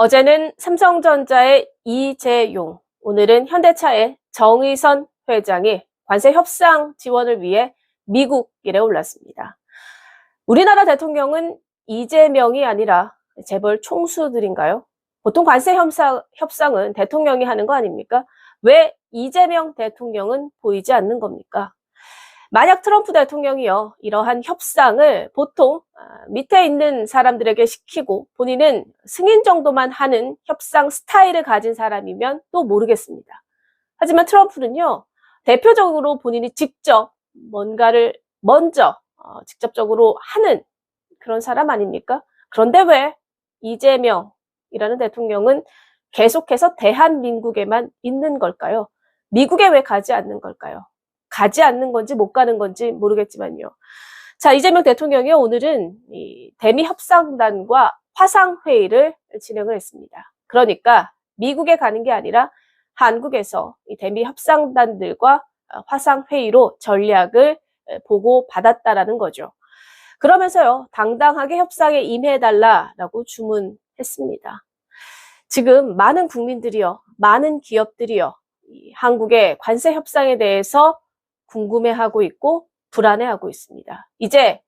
어제는 삼성전자의 이재용, 오늘은 현대차의 정의선 회장이 관세 협상 지원을 위해 미국 일에 올랐습니다. 우리나라 대통령은 이재명이 아니라 재벌 총수들인가요? 보통 관세 협상, 협상은 대통령이 하는 거 아닙니까? 왜 이재명 대통령은 보이지 않는 겁니까? 만약 트럼프 대통령이요, 이러한 협상을 보통 아, 밑에 있는 사람들에게 시키고 본인은 승인 정도만 하는 협상 스타일을 가진 사람이면 또 모르겠습니다. 하지만 트럼프는요, 대표적으로 본인이 직접 뭔가를 먼저 어, 직접적으로 하는 그런 사람 아닙니까? 그런데 왜 이재명이라는 대통령은 계속해서 대한민국에만 있는 걸까요? 미국에 왜 가지 않는 걸까요? 가지 않는 건지 못 가는 건지 모르겠지만요. 자, 이재명 대통령이 오늘은 이 대미 협상단과 화상 회의를 진행을 했습니다. 그러니까 미국에 가는 게 아니라 한국에서 이 대미 협상단들과 화상 회의로 전략을 보고 받았다라는 거죠. 그러면서요, 당당하게 협상에 임해달라라고 주문했습니다. 지금 많은 국민들이요, 많은 기업들이요, 이 한국의 관세 협상에 대해서 궁금해하고 있고 불안해하고 있습니다. 이제